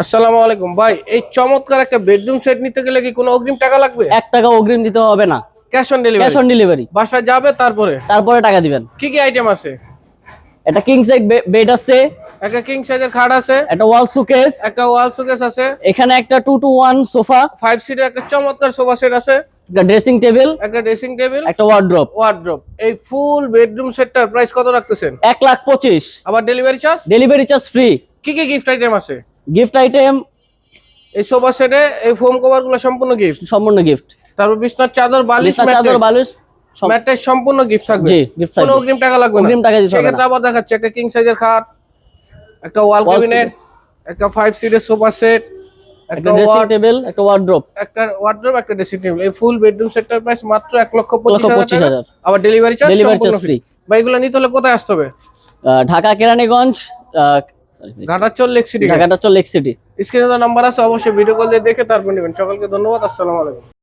আসসালামু আলাইকুম। ভাই এই চমৎকার একটা বেডরুম সেট নিতে গেলে কি কোনো অগ্রিম টাকা লাগবে? এক টাকা অগ্রিম দিতে হবে না। Cash on cash delivery on delivery বাসায় যাবে তারপরে? তারপরে টাকা দিবেন। কি কি আইটেম আছে? একটা কিং সাইড বেড আছে। একটা কিং সাইজের খাট আছে। একটা ওয়াল সুকেস একটা ওয়াল শোকেস আছে। এখানে একটা two two one sofa five সিটের একটা চমৎকার সোফা সেট আছে। একটা ড্রেসিং টেবিল একটা ড্রেসিং টেবিল একটা ওয়ার্ড্রপ ওয়ার্ড্রোব এই ফুল বেডরুম সেটটার প্রাইস কত রাখতেছেন? এক লাখ পঁচিশ। আবার delivery charge delivery charge free কি কি গিফট আইটেম আছে? গিফট আইটেম এই সোফা সেটে এই ফোম কভারগুলো সম্পূর্ণ গিফট। সম্পূর্ণ গিফট। তারপর বিছনার চাদর বালিশ চাদর বালিশ ম্যাট্রেস সম্পূর্ণ গিফট থাকবে। জি গিফট কোনো থাকবে। অগ্রিম টাকা লাগবে না। অগ্রিম টাকা দিতে হবে সেক্ষেত্রে আবার দেখাচ্ছে একটা কিং সাইজের খাট একটা ওয়াল ক্যাবিনেট একটা ফাইভ সিটের সোফা সেট একটা ড্রেসিং টেবিল একটা ওয়ার্ড্রপ একটা ওয়ার্ড্রোব একটা ড্রেসিং টেবিল এই ফুল বেডরুম সেটটার প্রাইস মাত্র এক লক্ষ লক্ষ পঁচিশ পঁচিশ হাজার হাজার। আবার delivery charge delivery charge free বা এগুলো নিতে হলে কোথায় আসতে হবে? ঢাকা কেরানীগঞ্জ ঘাটাচল লেক সিটি ঘাটাচল চল লেক সিটি স্ক্রিনে তো নাম্বার আছে অবশ্যই ভিডিও কল দিয়ে দেখে তারপর নেবেন। সকলকে ধন্যবাদ আসসালামু আলাইকুম।